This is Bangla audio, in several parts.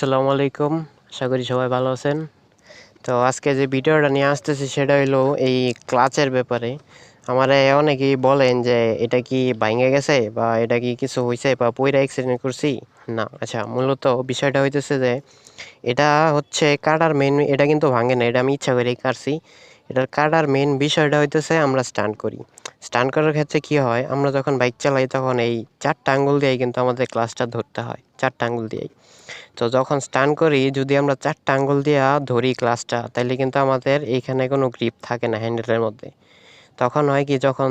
আসসালামু আলাইকুম। আশা করি সবাই ভালো আছেন। তো আজকে যে ভিডিওটা নিয়ে আসতেছি সেটা হলো এই ক্লাচের ব্যাপারে। আমার অনেকেই বলেন যে এটা কি ভাঙে গেছে বা এটা কি কিছু হয়েছে বা পয়রা অ্যাক্সিডেন্ট করছি? না আচ্ছা মূলত বিষয়টা হইতেছে যে এটা হচ্ছে কাটার মেন এটা কিন্তু ভাঙে না, এটা আমি ইচ্ছা করেই কাটছি। এটার কাটার মেন বিষয়টা হইতেছে আমরা স্টান্ট করি। স্টান্ট করার ক্ষেত্রে কি হয়, আমরা যখন বাইক চালাই তখন এই চারটা আঙ্গুল দিয়েই কিন্তু আমাদের ক্লাসটা ধরতে হয়, চারটা আঙ্গুল দিয়েই। তো যখন স্টান করি, যদি আমরা চারটা আঙ্গুল দিয়ে ধরি ক্লাসটা তাহলে কিন্তু আমাদের এইখানে কোনো গ্রিপ থাকে না হ্যান্ডেলের মধ্যে। তখন হয় কি, যখন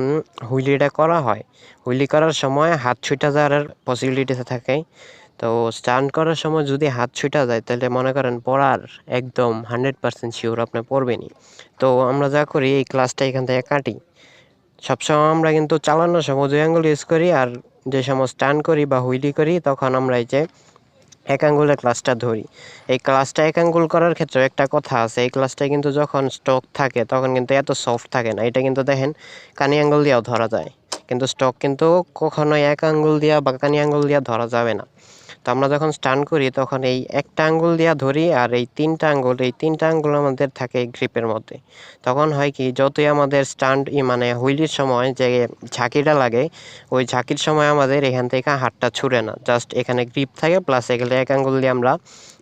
হুইলিটা করা হয়, হুইলি করার সময় হাত ছুটা যাওয়ার পসিবিলিটিস থাকে। তো স্টান করার সময় যদি হাত ছুটা যায়, তাহলে মনে করেন পড়ার একদম হান্ড্রেড পার্সেন্ট শিওর আপনি পড়বেনই। তো আমরা যা করি, এই ক্লাসটা এখান থেকে কাটি। সবসময় আমরা কিন্তু চালানোর সময় দুই আঙ্গুল ইউজ করি আর যে সময় স্টান করি বা হুইলি করি, তখন আমরা এই যে এক আঙ্গুলের ক্লাসটা ধরি। এই ক্লাসটা এক আঙ্গুল করার ক্ষেত্রে একটা কথা আছে, এই ক্লাসটা কিন্তু যখন স্টক থাকে, তখন কিন্তু এত সফট থাকে না। এটা কিন্তু দেখেন কানি আঙ্গুল দিয়েও ধরা যায়। কিন্তু স্টক কিন্তু কখনোই এক আঙ্গুল দিয়া বা কানি আঙ্গুল দিয়া ধরা যাবে না। তো আমরা যখন স্টান করি, তখন এই একটা আঙ্গুল দিয়া ধরি আর এই তিনটা আঙ্গুল, এই তিনটা আঙ্গুল আমাদের থাকে গ্রিপের মধ্যে। তখন হয় কি, যতই আমাদের স্টান্ট মানে হুইলির সময় যে ঝাঁকিটা লাগে, ওই ঝাঁকির সময় আমাদের এখান থেকে হাতটা ছুড়ে না। জাস্ট এখানে গ্রিপ থাকে, প্লাস এগুলো এক আঙ্গুল দিয়ে আমরা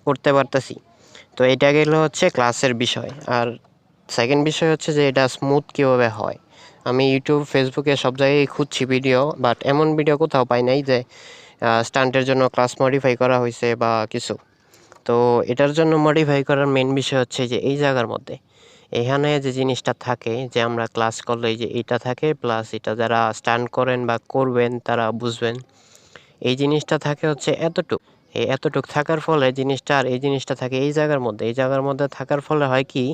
করতে পারতেছি। তো এটা গেল হচ্ছে ক্লাসের বিষয়। আর সেকেন্ড বিষয় হচ্ছে যে এটা স্মুথ কীভাবে হয়। আমি ইউটিউব ফেসবুকে সব জায়গায় খুঁজছি ভিডিও বাট এমন ভিডিও কোথাও পাই নাই যে স্টান্টের জন্য ক্লাস মডিফাই করা হয়েছে বা কিছু। তো এটার জন্য মডিফাই করার মেন বিষয় হচ্ছে যে এই জায়গার মধ্যে, এখানে যে জিনিসটা থাকে যে আমরা ক্লাস করলে যে এটা থাকে প্লাস এটা যারা স্টান্ট করেন বা করবেন তারা বুঝবেন। এই জিনিসটা থাকে হচ্ছে এতটুক। এই এতটুক থাকার ফলে জিনিসটা আর এই জিনিসটা থাকে এই জায়গার মধ্যে। এই জায়গার মধ্যে থাকার ফলে হয় কি,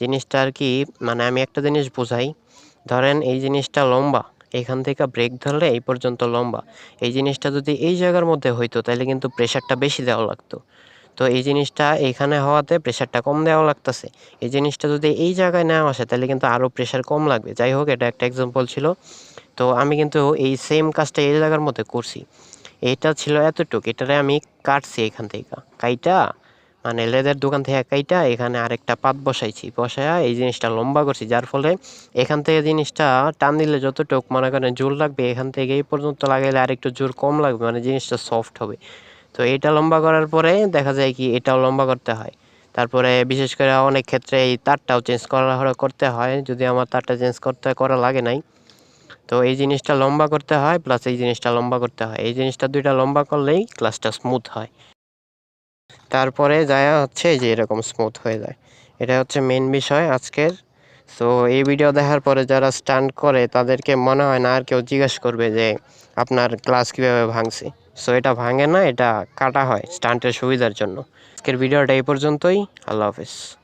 জিনিসটা আর কি মানে আমি একটা জিনিস বোঝাই। ধরেন এই জিনিসটা লম্বা। এখান থেকে ব্রেক ধরলে এই পর্যন্ত লম্বা। এই জিনিসটা যদি এই জায়গার মধ্যে হইতো তাহলে কিন্তু প্রেশারটা বেশি দেওয়া লাগতো। তো এই জিনিসটা এইখানে হওয়াতে প্রেশারটা কম দেওয়া লাগতেছে। এই জিনিসটা যদি এই জায়গায় নেওয়া আসে তাহলে কিন্তু আরও প্রেশার কম লাগবে। যাই হোক, এটা একটা এক্সাম্পল ছিল। তো আমি কিন্তু এই সেম কাজটা এই জায়গার মধ্যে করছি। এটা ছিল এতটুক, এটারে আমি কাটছি এখান থেকে। কাইটা মানে লেদের দোকান থেকে কাইটা এখানে আরেকটা পাত বসাইছি। বসায়া এই জিনিসটা লম্বা করছি, যার ফলে এখান থেকে জিনিসটা টান দিলে যতটুক মনে করেন জোর লাগবে, এখান থেকে এই পর্যন্ত লাগাইলে আরেকটু জোর কম লাগবে মানে জিনিসটা সফট হবে। তো এটা লম্বা করার পরে দেখা যায় কি এটাও লম্বা করতে হয়। তারপরে বিশেষ করে অনেক ক্ষেত্রে এই তারটাও চেঞ্জ করা করতে হয়, যদি আমার তারটা চেঞ্জ করতে করা লাগে নাই। তো এই জিনিসটা লম্বা করতে হয় প্লাস এই জিনিসটা লম্বা করতে হয়। এই জিনিসটা দুইটা লম্বা করলেই ক্লাসটা স্মুথ হয়। তারপরে যায় হচ্ছে যে এরকম স্মুথ হয়ে যায়। এটা হচ্ছে মেন বিষয় আজকের। সো এই ভিডিও দেখার পরে যারা স্টান্ট করে, তাদেরকে মনে হয় না আর কেউ জিজ্ঞেস করবে যে, আপনার ক্লাস কীভাবে ভাঙছে? সো এটা ভাঙে না, এটা কাটা হয় স্টান্টের সুবিধার জন্য। আজকের ভিডিওটা এই পর্যন্তই। আল্লাহ হাফিজ।